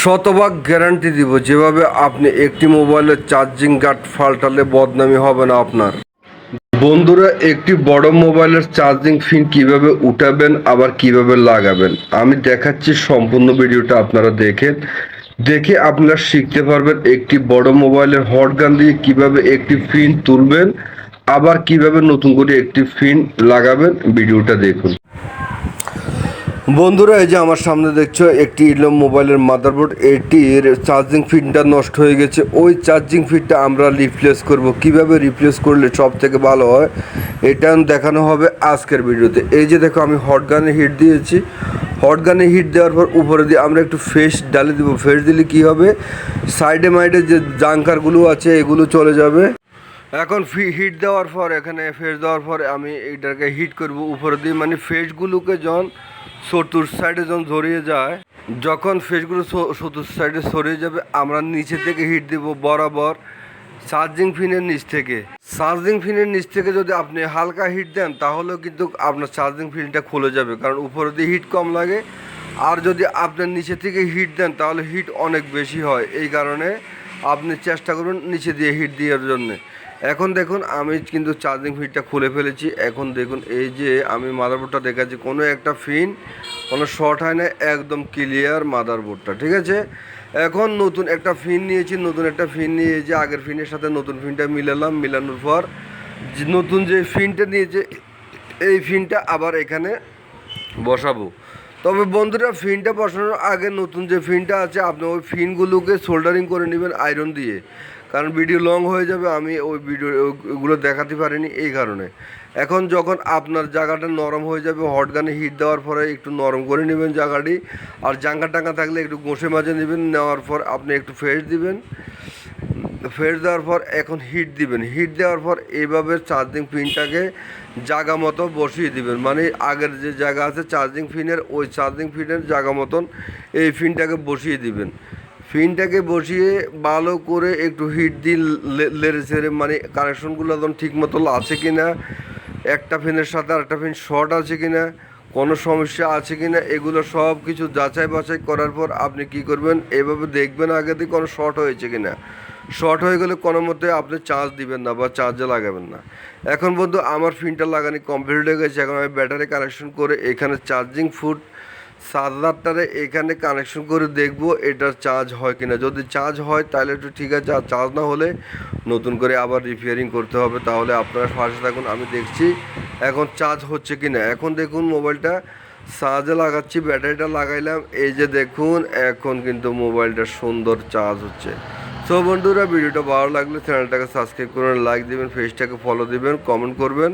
শতভাগ গ্যারান্টি দিব, যেভাবে আপনি একটি মোবাইলের চার্জিং গার্ড ফাল্টালে বদনামি হবে না আপনার। বন্ধুরা, একটি বড় মোবাইলের চার্জিং ফিন কীভাবে উঠাবেন, আবার কীভাবে লাগাবেন, আমি দেখাচ্ছি সম্পূর্ণ ভিডিওটা আপনারা দেখেন। দেখে আপনারা শিখতে পারবেন একটি বড় মোবাইলের হট গান দিয়ে কীভাবে একটি ফিন তুলবেন, আবার কীভাবে নতুন করে একটি ফিন লাগাবেন। ভিডিওটা দেখুন। বন্ধুরা, এই যে আমার সামনে দেখছ একটি ইলো মোবাইলের মাদারবোর্ড। এটির চার্জিং ফিটটা নষ্ট হয়ে গেছে। ওই চার্জিং ফিটটা আমরা রিপ্লেস করব। কীভাবে রিপ্লেস করলে সব থেকে ভালো হয়, এটা দেখানো হবে আজকের ভিডিওতে। এই যে দেখো, আমি হট গানে হিট দিয়েছি। হট গানে হিট দেওয়ার পর উপরে দিয়ে আমরা একটু ফেস ডালে দিব। ফেস দিলে কি হবে? সাইডে মাইডে যে জাঙ্কারগুলো আছে, এগুলো চলে যাবে। এখন ফি হিট দেওয়ার পর, এখানে ফেস দেওয়ার পর আমি এইটাকে হিট করব উপরে দিয়ে। মানে ফেসগুলোকে যখন চতুর সাইডে যখন জড়িয়ে যায়, যখন ফেসগুলো চতুর সাইডে সরিয়ে যাবে, আমরা নিচে থেকে হিট দিব বরাবর চার্জিং ফিনের নিচ থেকে। চার্জিং ফিনের নিচ থেকে যদি আপনি হালকা হিট দেন, তাহলেও কিন্তু আপনার চার্জিং ফিনটা খুলে যাবে, কারণ উপরে দিয়ে হিট কম লাগে। আর যদি আপনার নিচে থেকে হিট দেন, তাহলে হিট অনেক বেশি হয়। এই কারণে আপনি চেষ্টা করুন নিচে দিয়ে হিট দেওয়ার জন্যে। এখন দেখুন, আমি কিন্তু চার্জিং ফিনটা খুলে ফেলেছি। এখন দেখুন, এই যে আমি মাদারবোর্ডটা দেখাচ্ছি, কোনো একটা ফিন কোনো শর্ট হয় না, একদম ক্লিয়ার মাদারবোর্ডটা ঠিক আছে? এখন নতুন একটা ফিন নিয়েছি, নতুন একটা ফিন নিয়ে যে আগের ফিনের সাথে নতুন ফিনটা মিলালাম, মিলানোর পর নতুন যে ফিনটা নিয়েছে, এই ফিনটা আবার এখানে বসাবো। তবে বন্ধুরা, ফিনটা বসানোর আগে নতুন যে ফিনটা আছে, আপনি ওই ফিনগুলোকে সোল্ডারিং করে নেবেন আয়রন দিয়ে। কারণ ভিডিও লং হয়ে যাবে, আমি ওই ভিডিও ওগুলো দেখাতে পারিনি এই কারণে। এখন যখন আপনার জায়গাটা নরম হয়ে যাবে হট গানে হিট দেওয়ার পরে একটু নরম করে নেবেন জায়গাটি। আর জাঙ্গা টাঙ্গা থাকলে একটু ঘষে মাঝে নেবেন, নেওয়ার পর আপনি একটু ফ্রেশ দিবেন। ফের দেওয়ার পর এখন হিট দিবেন। হিট দেওয়ার পর এইভাবে চার্জিং পিনটাকে জায়গা মতো বসিয়ে দিবেন। মানে আগের যে জায়গা আছে চার্জিং পিনের ওই চার্জিং পিনের জায়গা মতন এই পিনটাকে বসিয়ে দিবেন। ফিনটাকে বসিয়ে ভালো করে একটু হিট দিয়ে লেড়ে ছেড়ে মানে কানেকশনগুলো একদম ঠিক মতো আছে কি না একটা ফিনের সাথে আরেকটা ফিন শর্ট আছে কি না কোনো সমস্যা আছে কি না এগুলো সব কিছু যাচাই বাছাই করার পর আপনি কি করবেন? এভাবে দেখবেন আগে দিয়ে কোনো শর্ট হয়েছে কি না শর্ট হয়ে গেলে কোনো মতে আপনি চার্জ দিবেন না বা চার্জে লাগাবেন না। এখন বন্ধু, আমার ফিনটা লাগানি কমপ্লিট হয়ে গেছে। এখন আমি ব্যাটারি কানেকশন করে এখানে চার্জিং ফুট চার্জারটারে এখানে কানেকশন করে দেখব এটার চার্জ হয় কিনা। যদি চার্জ হয় তাহলে একটু ঠিক আছে, আর চার্জ না হলে নতুন করে আবার রিপেয়ারিং করতে হবে। তাহলে আপনারা পাশে থাকুন, আমি দেখছি এখন চার্জ হচ্ছে কি না এখন দেখুন মোবাইলটা চার্জে লাগাচ্ছি ব্যাটারিটা লাগাইলাম। এই যে দেখুন, এখন কিন্তু মোবাইলটা সুন্দর চার্জ হচ্ছে। সো বন্ধুরা, ভিডিওটা ভালো লাগলে চ্যানেলটাকে সাবস্ক্রাইব করুন লাইক দেবেন ফেসটাকে ফলো দিবেন কমেন্ট করবেন।